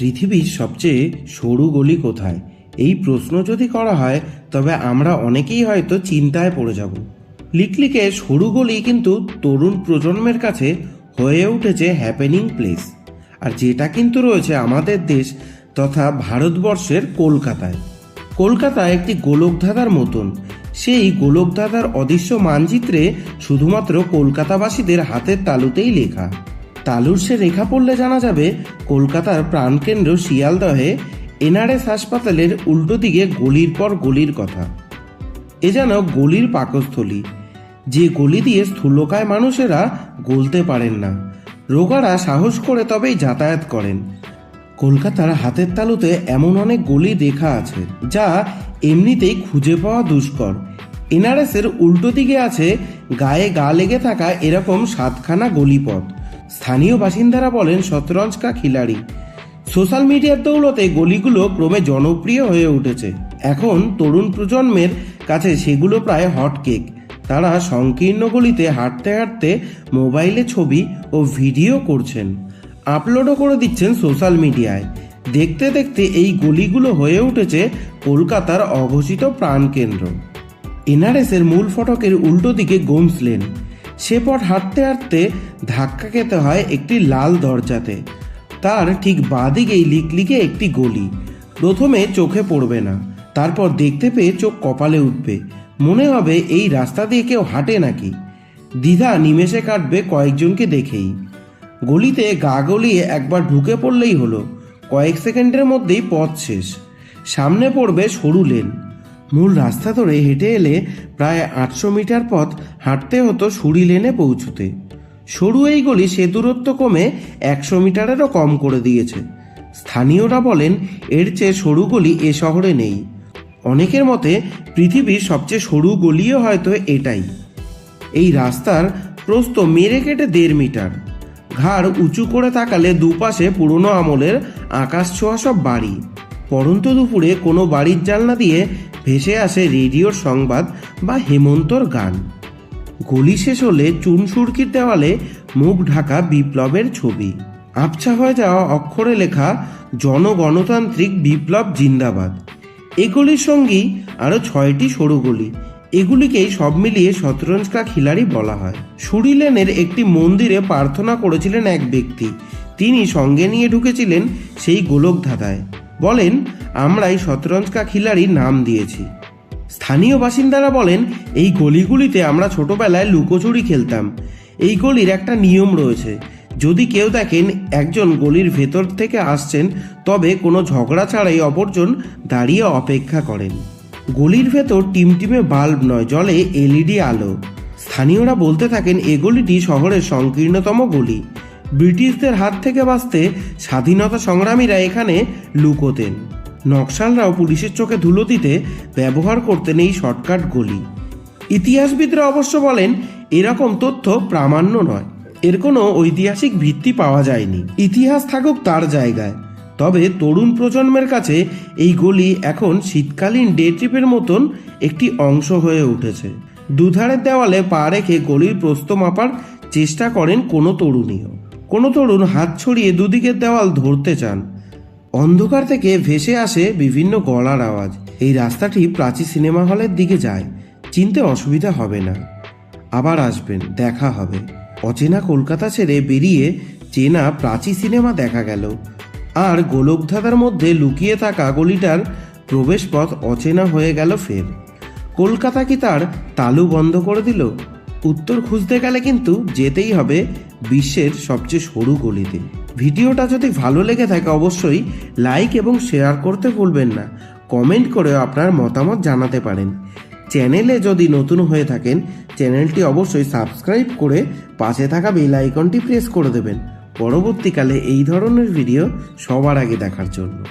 পৃথিবীর সবচেয়ে সরু গলি কোথায়? এই প্রশ্ন যদি করা হয়, তবে আমরা অনেকেই হয়তো চিন্তায় পড়ে যাব। লিকলিকে সরু গলি কিন্তু তরুণ প্রজন্মের কাছে হয়ে উঠেছে হ্যাপেনিং প্লেস আর যেটা কিন্তু রয়েছে আমাদের দেশ তথা ভারতবর্ষের কলকাতায়। কলকাতা একটি গোলকধাঁধার মতন। সেই গোলকধাঁধার অদৃশ্য মানচিত্রে শুধুমাত্র কলকাতাবাসীদের হাতের তালুতেই লেখা। তালুর সে রেখা পড়লে জানা যাবে, কলকাতার প্রাণকেন্দ্র শিয়ালদহে এনআরএস হাসপাতালের উল্টো দিকে গলির পর গলির কথা। এ যেন গলির পাকস্থলী। যে গলি দিয়ে স্থূলকায় মানুষেরা গলতে পারেন না। রোগারা সাহস করে তবেই যাতায়াত করেন। কলকাতার হাতের তালুতে এমন অনেক গলি দেখা আছে, যা এমনিতেই খুঁজে পাওয়া দুষ্কর। এনআরএসের উল্টো দিকে আছে, গায়ে গা লেগে থাকা এরকম সাতখানা গলিপথ। স্থানীয় বাসিন্দারা বলেন শতরঞ্জকা খিলাড়ি। সোশ্যাল মিডিয়ার দৌলতে গলিগুলো ক্রমে জনপ্রিয় হয়ে উঠেছে। এখন তরুণ প্রজন্মের কাছে সেগুলো প্রায় হট কেক। তারা সংকীর্ণ গলিতে হাঁটতে হাঁটতে মোবাইলে ছবি ও ভিডিও করছেন। আপলোডও করে দিচ্ছেন সোশ্যাল মিডিয়ায়। দেখতে দেখতে এই গলিগুলো হয়ে উঠেছে কলকাতার অঘোষিত প্রাণকেন্দ্র। এনআরএসের মূল ফটকের উল্টো দিকে গোমস লেন। সে পথ হাঁটতে হাঁটতে ধাক্কা খেতে হয় একটি লাল দরজাতে। তার ঠিক বাঁদিকেই লিকলিকে একটি গলি। প্রথমে চোখে পড়বে না, তারপর দেখতে পেয়ে চোখ কপালে উঠবে। মনে হবে এই রাস্তা দিয়ে কেউ হাঁটে নাকি? দ্বিধা নিমেষে কাটবে কয়েকজনকে দেখেই। গলিতে গা গলিয়ে একবার ঢুকে পড়লেই হলো। কয়েক সেকেন্ডের মধ্যেই পথ শেষ। সামনে পড়বে সরু লেন। মূল রাস্তা ধরে হেঁটে এলে প্রায় আটশো মিটার পথ হাঁটতে হতো সুরি লেনে পৌঁছতে। সরু এই গলি সে দূরত্ব কমে একশো মিটারেরও কম করে দিয়েছে। স্থানীয়রা বলেন, এর চেয়ে সরু গলি এ শহরে নেই। অনেকের মতে, পৃথিবীর সবচেয়ে সরু গলিও হয়তো এটাই। এই রাস্তার প্রস্থ মেরে কেটে দেড় মিটার। ঘাড় উঁচু করে তাকালে দুপাশে পুরনো আমলের আকাশ ছোঁয়া সব বাড়ি। পরন্ত দুপুরে কোনো বাড়ির জানলা দিয়ে ভেসে আসে রেডিওর সংবাদ বা হেমন্তর গান। গলি শেষ হলে চুন সুরকির দেওয়ালে মুখ ঢাকা বিপ্লবের ছবি। আবছা হয়ে যাওয়া অক্ষরে লেখা জনগণতান্ত্রিক বিপ্লব জিন্দাবাদ। এগুলির সঙ্গী আরও ছয়টি সরু গলি। এগুলিকেই সব মিলিয়ে শতরঞ্জকা খিলাড়ি বলা হয়। সুরিলেনের একটি মন্দিরে প্রার্থনা করেছিলেন এক ব্যক্তি। তিনি সঙ্গে নিয়ে ঢুকেছিলেন সেই গোলক ধাঁধায় বলেন, আমরাই শতরঞ্জকা খিলাড়ির নাম দিয়েছি। স্থানীয় বাসিন্দারা বলেন, এই গলিগুলিতে আমরা ছোটবেলায় লুকোচুরি খেলতাম। এই গলির একটা নিয়ম রয়েছে। যদি কেউ দেখেন একজন গলির ভেতর থেকে আসছেন, তবে কোনো ঝগড়া ছাড়াই অপরজন দাঁড়িয়ে অপেক্ষা করেন। গলির ভেতর টিমটিমে বাল্ব নয়, জলে এলইডি আলো। স্থানীয়রা বলতে থাকেন, এ গলিটি শহরের সংকীর্ণতম গলি। ব্রিটিশদের হাত থেকে বাঁচতে স্বাধীনতা সংগ্রামীরা এখানে লুকোতেন। নকশালরাও পুলিশের চোখে ধুলো দিতে ব্যবহার করতেন এই শর্টকাট গলি। ইতিহাসবিদরা অবশ্য বলেন, এরকম তথ্য প্রামাণ্য নয়। এর কোনো ঐতিহাসিক ভিত্তি পাওয়া যায়নি। ইতিহাস থাকুক তার জায়গায়। তবে তরুণ প্রজন্মের কাছে এই গলি এখন শীতকালীন ডে ট্রিপের মতন একটি অংশ হয়ে উঠেছে। দুধারের দেওয়ালে পা রেখে গলির প্রস্থ মাপার চেষ্টা করেন কোনো তরুণীও। কোনো তরুণ হাত ছড়িয়ে দুদিকের দেওয়াল ধরতে চান। অন্ধকার থেকে ভেসে আসে বিভিন্ন গলার আওয়াজ। এই রাস্তাটি প্রাচী সিনেমা হলের দিকে যায়। চিনতে অসুবিধা হবে না। আবার আসবেন, দেখা হবে। অচেনা কলকাতা ছেড়ে বেরিয়ে চেনা প্রাচী সিনেমা দেখা গেল। আর গোলকধাঁধার মধ্যে লুকিয়ে থাকা গলিটার প্রবেশপথ অচেনা হয়ে গেল ফের। কলকাতা কি তার তালু বন্ধ করে দিল? উত্তর খুঁজতে গেলে কিন্তু যেতেই হবে বিশ্বের সবচেয়ে সরু গলিতে। ভিডিওটা যদি ভালো লেগে থাকে অবশ্যই লাইক এবং শেয়ার করতে ভুলবেন না। কমেন্ট করে আপনার মতামত জানাতে পারেন। চ্যানেলে যদি নতুন হয়ে থাকেন, চ্যানেলটি অবশ্যই সাবস্ক্রাইব করে পাশে থাকা বেল আইকনটি প্রেস করে দেবেন। পরবর্তীকালে এই ধরনের ভিডিও সবার আগে দেখার জন্য।